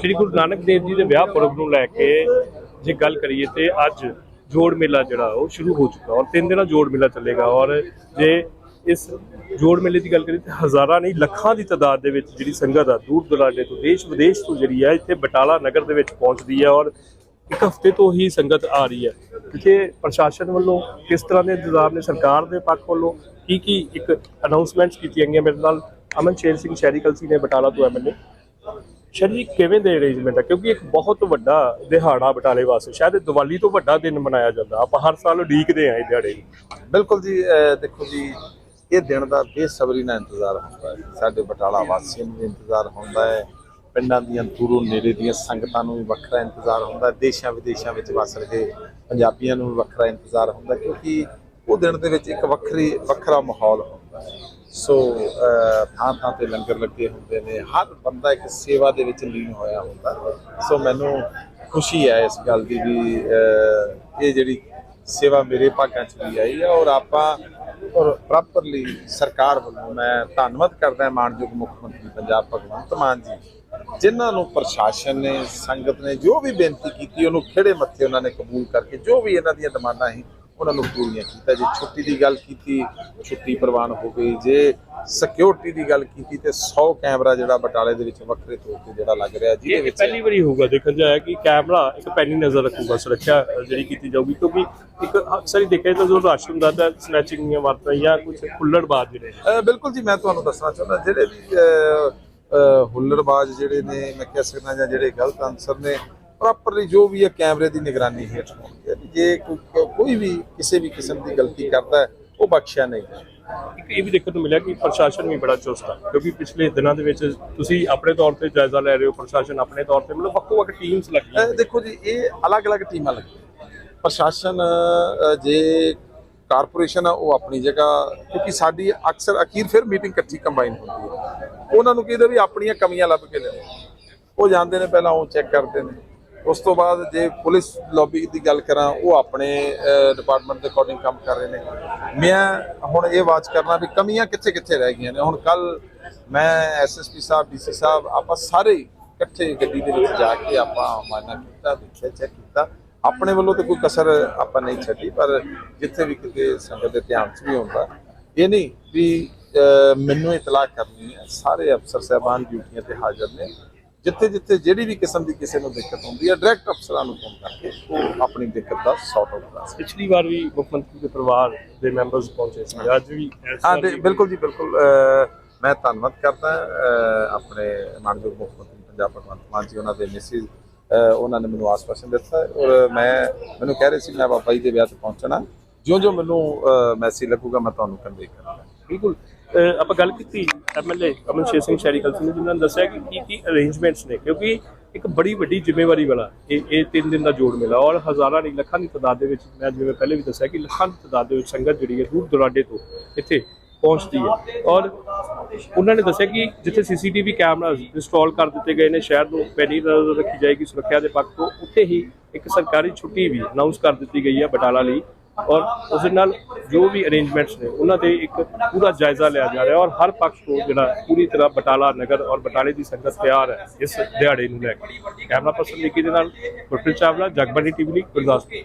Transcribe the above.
ਸ੍ਰੀ ਗੁਰੂ ਨਾਨਕ ਦੇਵ ਜੀ ਦੇ ਵਿਆਹ ਪੁਰਬ ਨੂੰ ਲੈ ਕੇ ਜੇ ਗੱਲ ਕਰੀਏ ਤੇ ਅੱਜ ਜੋੜ ਮੇਲਾ ਜਿਹੜਾ, ਉਹ ਸ਼ੁਰੂ ਹੋ ਚੁੱਕਾ ਔਰ ਤਿੰਨ ਦਿਨਾਂ ਜੋੜ ਮੇਲਾ ਚੱਲੇਗਾ ਔਰ ਜੇ ਇਸ ਜੋੜ ਮੇਲੇ ਦੀ ਗੱਲ ਕਰੀਏ ਤੇ ਹਜ਼ਾਰਾਂ ਨਹੀਂ, ਲੱਖਾਂ ਦੀ ਤਾਦਾਦ ਦੇ ਵਿੱਚ ਜਿਹੜੀ ਸੰਗਤ ਆ, ਦੂਰ ਦਰਾਡੇ ਤੋਂ, ਦੇਸ਼ ਵਿਦੇਸ਼ ਤੋਂ ਜਿਹੜੀ ਹੈ ਇੱਥੇ ਬਟਾਲਾ ਨਗਰ ਦੇ ਵਿੱਚ ਪਹੁੰਚਦੀ ਹੈ ਔਰ ਇੱਕ ਹਫ਼ਤੇ ਤੋਂ ਹੀ ਸੰਗਤ ਆ ਰਹੀ ਹੈ ਕਿ ਪ੍ਰਸ਼ਾਸਨ ਵੱਲੋਂ ਕਿਸ ਤਰ੍ਹਾਂ ਦੇ ਇੰਤਜ਼ਾਮ ਨੇ, ਸਰਕਾਰ ਦੇ ਪੱਖ ਵੱਲੋਂ ਕੀ ਕੀ ਇੱਕ ਅਨਾਉਂਸਮੈਂਟਸ ਕੀਤੀਆਂ ਗਈਆਂ? ਮੇਰੇ ਨਾਲ ਅਮਨ ਸ਼ੇਰ ਸਿੰਘ ਸ਼ਹਿਰੀ ਕਲਸੀ ਨੇ, ਬਟਾਲਾ ਤੋਂ ਐਮਐਲਏ ਸ਼ਾਇਦ ਜੀ ਕਿਵੇਂ ਦੇ ਅਰੇਂਜਮੈਂਟ ਹੈ ਕਿਉਂਕਿ ਇੱਕ ਬਹੁਤ ਵੱਡਾ ਦਿਹਾੜਾ ਬਟਾਲੇ ਵਾਸਤੇ, ਸ਼ਾਇਦ ਦੀਵਾਲੀ ਤੋਂ ਵੱਡਾ ਦਿਨ ਮਨਾਇਆ ਜਾਂਦਾ। ਆਪਾਂ ਹਰ ਸਾਲ ਉਡੀਕਦੇ ਆਂ ਇਹ ਦਿਹਾੜੇ ਨੂੰ। ਬਿਲਕੁਲ ਜੀ ਦੇਖੋ ਜੀ, ਇਹ ਦਿਨ ਦਾ ਬੇਸਬਰੀ ਨਾਲ ਇੰਤਜ਼ਾਰ ਹੁੰਦਾ ਹੈ। ਸਾਡੇ ਬਟਾਲਾ ਵਾਸੀਆਂ ਨੂੰ ਵੀ ਇੰਤਜ਼ਾਰ ਹੁੰਦਾ ਹੈ। ਪਿੰਡਾਂ ਦੀਆਂ ਦੂਰੋਂ ਨੇੜੇ ਦੀਆਂ ਸੰਗਤਾਂ ਨੂੰ ਵੀ ਵੱਖਰਾ ਇੰਤਜ਼ਾਰ ਹੁੰਦਾ ਦੇਸ਼ਾਂ ਵਿਦੇਸ਼ਾਂ ਵਿੱਚ ਵਸ ਰਹੇ ਪੰਜਾਬੀਆਂ ਨੂੰ ਵੀ ਵੱਖਰਾ ਇੰਤਜ਼ਾਰ ਹੁੰਦਾ ਕਿਉਂਕਿ ਉਹ ਦਿਨ ਦੇ ਵਿੱਚ ਇੱਕ ਵੱਖਰੀ, ਵੱਖਰਾ ਮਾਹੌਲ ਹੁੰਦਾ ਹੈ। ਸੋ ਥਾਂ ਥਾਂ ਤੇ ਲੰਗਰ ਲੱਗੇ ਹੁੰਦੇ ਨੇ। ਹਰ ਬੰਦਾ ਇੱਕ ਸੇਵਾ ਦੇ ਵਿੱਚ ਲੀਨ ਹੋਇਆ ਹੁੰਦਾ। ਸੋ, ਮੈਨੂੰ ਖੁਸ਼ੀ ਹੈ ਇਸ ਗੱਲ ਦੀ ਵੀ ਇਹ ਜਿਹੜੀ ਸੇਵਾ ਮੇਰੇ ਭਾਗਾਂ ਚ ਵੀ ਆਈ ਹੈ ਔਰ ਆਪਾਂ ਔਰ ਪ੍ਰੋਪਰਲੀ ਸਰਕਾਰ ਵੱਲੋਂ ਮੈਂ ਧੰਨਵਾਦ ਕਰਦਾ ਹਾਂ ਮਾਨਯੋਗ ਮੁੱਖ ਮੰਤਰੀ ਪੰਜਾਬ ਭਗਵੰਤ ਮਾਨ ਜੀ, ਜਿਨ੍ਹਾਂ ਨੂੰ ਪ੍ਰਸ਼ਾਸਨ ਨੇ, ਸੰਗਤ ਨੇ ਜੋ ਵੀ ਬੇਨਤੀ ਕੀਤੀ, ਉਹਨੂੰ ਖਿਹੜੇ ਮੱਥੇ ਉਹਨਾਂ ਨੇ ਕਬੂਲ ਕਰਕੇ ਜੋ ਵੀ ਇਹਨਾਂ ਦੀਆਂ ਡਿਮਾਂਡਾਂ ਸੀ ਉਹਨਾਂ ਨੂੰ ਪੂਰੀਆਂ ਕੀਤਾ। ਜੇ ਛੁੱਟੀ ਦੀ ਗੱਲ ਕੀਤੀ ਛੁੱਟੀ ਪ੍ਰਵਾਨ ਹੋ ਗਈ। ਜੇ ਸਿਕਿਉਰਿਟੀ ਦੀ ਗੱਲ ਕੀਤੀ ਤੇ 100 ਕੈਮਰਾ ਜਿਹੜਾ ਬਟਾਲੇ ਦੇ ਵਿੱਚ ਵੱਖਰੇ ਤੌਰ ਤੇ ਜਿਹੜਾ ਲੱਗ ਰਿਹਾ ਜਿਹਦੇ ਵਿੱਚ ਪਹਿਲੀ ਵਾਰੀ ਹੋਊਗਾ ਦੇਖਣ ਜਾਇਆ ਕਿ ਕੈਮਰਾ ਇੱਕ ਪੈਨੀ ਨਜ਼ਰ ਰੱਖੂਗਾ ਸੁਰੱਖਿਆ ਜਿਹੜੀ ਕੀਤੀ ਜਾਊਗੀ। ਕਿਉਂਕਿ ਇੱਕ ਅਕਸਰ ਹੀ ਦੇਖਿਆ ਜਾਂਦਾ ਜਦੋਂ ਰਸ਼ ਹੁੰਦਾ ਤਾਂ ਸਨੈਚਿੰਗ ਦੀਆਂ ਵਾਰਤਾਂ ਜਾਂ ਕੁਝ ਹੁੱਲੜਬਾਜ਼ ਜਿਹੜੇ ਬਿਲਕੁਲ ਜੀ ਮੈਂ ਤੁਹਾਨੂੰ ਦੱਸਣਾ ਚਾਹੁੰਦਾ ਜਿਹੜੇ ਵੀ ਹੁੱਲੜਬਾਜ਼ ਜਿਹੜੇ ਨੇ ਮੈਂ ਕਹਿ ਸਕਦਾ ਜਾਂ ਜਿਹੜੇ ਗਲਤ ਅਨਸਰ ਨੇ ਪ੍ਰੋਪਰਲੀ ਜੋ ਵੀ ਹੈ ਕੈਮਰੇ ਦੀ ਨਿਗਰਾਨੀ ਹੇਠ ਹੋਣਗੇ ਜੇ ਕੋਈ ਵੀ ਕਿਸੇ ਵੀ ਕਿਸਮ ਦੀ ਗਲਤੀ ਕਰਦਾ ਹੈ ਉਹ ਬਖਸ਼ਿਆ ਨਹੀਂ। ਇੱਕ ਇਹ ਵੀ ਦੇਖਣ ਨੂੰ ਮਿਲਿਆ ਕਿ ਪ੍ਰਸ਼ਾਸਨ ਵੀ ਬੜਾ ਚੁਸਤ ਹੈ ਕਿਉਂਕਿ ਪਿਛਲੇ ਦਿਨਾਂ ਦੇ ਵਿੱਚ ਤੁਸੀਂ ਆਪਣੇ ਤੌਰ ਤੇ ਜਾਇਜ਼ਾ ਲੈ ਰਹੇ ਹੋ ਪ੍ਰਸ਼ਾਸਨ ਆਪਣੇ ਤੌਰ ਤੇ ਮਤਲਬ ਵੱਖੋ ਵੱਖ ਟੀਮਸ ਲੱਗੀਆਂ ਦੇਖੋ ਜੀ ਇਹ ਅਲੱਗ-ਅਲੱਗ ਟੀਮਾਂ ਲੱਗੀਆਂ। ਪ੍ਰਸ਼ਾਸਨ ਜੇ ਕਾਰਪੋਰੇਸ਼ਨ ਆ ਉਹ ਆਪਣੀ ਜਗ੍ਹਾ ਕਿਉਂਕਿ ਸਾਡੀ ਅਕਸਰ ਅਖੀਰ ਫਿਰ ਮੀਟਿੰਗ ਇਕੱਠੀ ਕੰਬਾਈਨ ਹੁੰਦੀ ਹੈ। ਉਹਨਾਂ ਨੂੰ ਕਹਿੰਦੇ ਵੀ ਆਪਣੀਆਂ ਕਮੀਆਂ ਲੱਭ ਕੇ ਲਿਆਓ ਉਹ ਜਾਂਦੇ ਨੇ ਪਹਿਲਾਂ ਉਹ ਚੈੱਕ ਕਰਦੇ ਨੇ। ਉਸ ਤੋਂ ਬਾਅਦ ਜੇ ਪੁਲਿਸ ਲੌਬੀ ਦੀ ਗੱਲ ਕਰਾਂ, ਉਹ ਆਪਣੇ ਡਿਪਾਰਟਮੈਂਟ ਦੇ ਅਕੋਰਡਿੰਗ ਕੰਮ ਕਰ ਰਹੇ ਨੇ। ਮੈਂ ਹੁਣ ਇਹ ਵਾਚ ਕਰਨਾ ਵੀ ਕਮੀਆਂ ਕਿੱਥੇ ਕਿੱਥੇ ਰਹਿ ਗਈਆਂ ਨੇ। ਹੁਣ ਕੱਲ ਮੈਂ ਐਸਐਸਪੀ ਸਾਹਿਬ ਡੀਸੀ ਸਾਹਿਬ, ਆਪਾਂ ਸਾਰੇ ਇਕੱਠੇ ਗੱਡੀ ਦੇ ਵਿੱਚ ਜਾ ਕੇ ਆਪਾਂ ਮਾਨਾ ਕੀਤਾ, ਦੇਖਿਆ ਚੈੱਕ ਕੀਤਾ। ਆਪਣੇ ਵੱਲੋਂ ਤੇ ਕੋਈ ਕਸਰ ਆਪਾਂ ਨਹੀਂ ਛੱਡੀ, ਪਰ ਜਿੱਥੇ ਵੀ ਕਿਤੇ ਸੰਗਤ ਦੇ ਧਿਆਨ 'ਚ ਵੀ ਹੁੰਦਾ। ਇਹ ਨਹੀਂ ਵੀ ਮੈਨੂੰ ਇਤਲਾਹ ਕਰਨੀ ਹੈ, ਸਾਰੇ ਅਫਸਰ ਸਾਹਿਬਾਨ ਡਿਊਟੀਆਂ ਤੇ ਹਾਜ਼ਰ ਨੇ। ਜਿੱਥੇ ਜਿੱਥੇ ਜਿਹੜੀ ਵੀ ਕਿਸਮ ਦੀ ਕਿਸੇ ਨੂੰ ਦਿੱਕਤ ਹੁੰਦੀ ਹੈ ਡਾਇਰੈਕਟ ਅਫਸਰਾਂ ਨੂੰ ਫੋਨ ਕਰਕੇ ਉਹ ਆਪਣੀ ਦਿੱਕਤ ਦਾ ਸੌਟ ਆਊਟ ਕਰਾ ਸਕਦੇ ਪਿਛਲੀ ਵਾਰ ਵੀ ਮੁੱਖ ਮੰਤਰੀ ਦੇ ਪਰਿਵਾਰ ਦੇ ਮੈਂਬਰਸ ਪਹੁੰਚੇ ਸੀ ਅੱਜ ਵੀ ਹਾਂ ਬਿਲਕੁਲ ਜੀ ਬਿਲਕੁਲ ਮੈਂ ਧੰਨਵਾਦ ਕਰਦਾ ਆਪਣੇ ਮਾਨਯੋਗ ਮੁੱਖ ਮੰਤਰੀ ਪੰਜਾਬ ਭਗਵੰਤ ਮਾਨ ਜੀ ਉਹਨਾਂ ਦੇ ਮਿਸਿਸ ਉਹਨਾਂ ਨੇ ਮੈਨੂੰ ਆਸਵਾਸ਼ਨ ਦਿੱਤਾ ਔਰ ਮੈਂ ਮੈਨੂੰ ਕਹਿ ਰਹੇ ਸੀ ਮੈਂ ਬਾਬਾ ਜੀ ਦੇ ਵਿਆਹ ਤੇ ਪਹੁੰਚਣਾ ਜਿਉਂ ਜਿਉਂ ਮੈਨੂੰ ਮੈਸੇਜ ਲੱਗੂਗਾ ਮੈਂ ਤੁਹਾਨੂੰ ਕਨਵੇ ਕਰਾਂਗਾ। ਬਿਲਕੁਲ ਆਪਾਂ ਗੱਲ ਕੀਤੀ ਐਮਐਲਏ ਅਮਨ ਸ਼ੇਰ ਸਿੰਘ ਸ਼ਹਿਰੀ ਸਿੰਘ ਨੇ, ਜਿਨ੍ਹਾਂ ਨੇ ਦੱਸਿਆ ਕਿ ਕੀ ਕੀ ਅਰੇਂਜਮੈਂਟਸ ਨੇ, ਕਿਉਂਕਿ ਇੱਕ ਬੜੀ ਵੱਡੀ ਜ਼ਿੰਮੇਵਾਰੀ ਵਾਲਾ ਇਹ ਇਹ ਤਿੰਨ ਦਿਨ ਦਾ ਜੋੜ ਮੇਲਾ, ਔਰ ਹਜ਼ਾਰਾਂ ਨਹੀਂ, ਲੱਖਾਂ ਦੀ ਤਾਦਾਦ ਦੇ ਵਿੱਚ ਮੈਂ ਜਿਵੇਂ ਪਹਿਲੇ ਵੀ ਦੱਸਿਆ ਕਿ ਲੱਖਾਂ ਦੀ ਤਾਦਾਦ ਦੇ ਵਿੱਚ ਸੰਗਤ ਜਿਹੜੀ ਹੈ ਦੂਰ ਦੁਰਾਡੇ ਤੋਂ ਇੱਥੇ ਪਹੁੰਚਦੀ ਹੈ। ਔਰ ਉਹਨਾਂ ਨੇ ਦੱਸਿਆ ਕਿ ਜਿੱਥੇ ਸੀਸੀਟੀਵੀ ਕੈਮਰਾਜ਼ ਇੰਸਟਾਲ ਕਰ ਦਿੱਤੇ ਗਏ ਨੇ, ਸ਼ਹਿਰ ਨੂੰ ਪੈਨੀ ਨਜ਼ਰ ਰੱਖੀ ਜਾਏਗੀ ਸੁਰੱਖਿਆ ਦੇ ਪੱਖ ਤੋਂ, ਉੱਥੇ ਹੀ ਇੱਕ ਸਰਕਾਰੀ ਛੁੱਟੀ ਵੀ ਅਨਾਉਂਸ ਕਰ ਦਿੱਤੀ ਗਈ ਹੈ ਬਟਾਲਾ ਲਈ। ਔਰ ਉਸ ਨਾਲ ਜੋ ਵੀ ਅਰੇਂਜਮੈਂਟਸ ਨੇ, ਉਹਨਾਂ ਤੇ ਇੱਕ ਪੂਰਾ ਜਾਇਜ਼ਾ ਲਿਆ ਜਾ ਰਿਹਾ ਔਰ ਹਰ ਪੱਖ ਤੋਂ ਜਿਹੜਾ ਪੂਰੀ ਤਰ੍ਹਾਂ ਬਟਾਲਾ ਨਗਰ ਔਰ ਬਟਾਲੇ ਦੀ ਸੰਗਤ ਤਿਆਰ ਹੈ ਇਸ ਦਿਹਾੜੇ ਨੂੰ ਲੈ ਕੇ। ਕੈਮਰਾ ਪਰਸਨ ਨਿੱਕੀ ਦੇ ਨਾਲ ਗੁਰਪ੍ਰੀਤ ਚਾਵਲਾ ਜਗਬਾਨੀ ਟੀਵੀ ਲਈ ਗੁਰਦਾਸਪੁਰ।